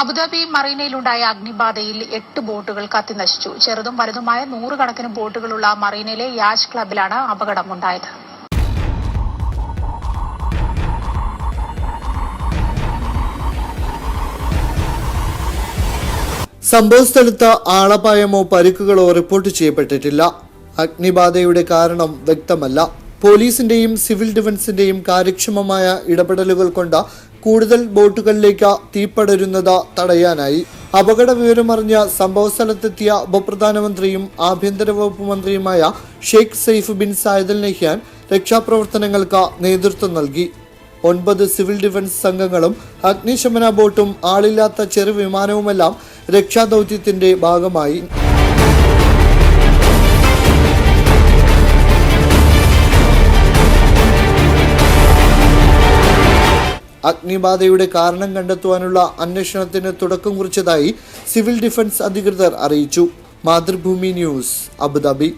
Abu Dhabi മറീനയിലുണ്ടായ അഗ്നിബാധയിൽ എട്ട് ബോട്ടുകൾ കത്തിനശിച്ചു ചെറുതും വലുതുമായ നൂറുകണക്കിന് ബോട്ടുകളുള്ള മറീനയിലെ യാച്ച് ക്ലബിലാണ് അപകടമുണ്ടായത്. സംഭവസ്ഥലത്ത് ആളപായമോ പരിക്കുകളോ റിപ്പോർട്ട് ചെയ്യപ്പെട്ടിട്ടില്ല. അഗ്നിബാധയുടെ കാരണം വ്യക്തമല്ല. പോലീസിന്റെയും സിവിൽ ഡിഫൻസിന്റെയും കാര്യക്ഷമമായ ഇടപെടലുകൾ കൊണ്ട് കൂടുതൽ ബോട്ടുകളിലേക്ക് തീപ്പടരുന്നത് തടയാനായി. അപകട വിവരമറിഞ്ഞ സംഭവ സ്ഥലത്തെത്തിയ ഉപപ്രധാനമന്ത്രിയും ആഭ്യന്തര വകുപ്പ് മന്ത്രിയുമായ Sheikh Saif bin Zayed Al Nahyan രക്ഷാപ്രവർത്തനങ്ങൾക്ക് നേതൃത്വം നൽകി. ഒൻപത് സിവിൽ ഡിഫൻസ് സംഘങ്ങളും അഗ്നിശമന ബോട്ടും ആളില്ലാത്ത ചെറു വിമാനവുമെല്ലാം രക്ഷാദൗത്യത്തിന്റെ ഭാഗമായി. അഗ്നിബാധയുടെ കാരണം കണ്ടെത്തുവാനുള്ള അന്വേഷണത്തിന് തുടക്കം കുറിച്ചതായി സിവിൽ ഡിഫൻസ് അധികൃതർ അറിയിച്ചു. Mathrubhumi news Abu Dhabi.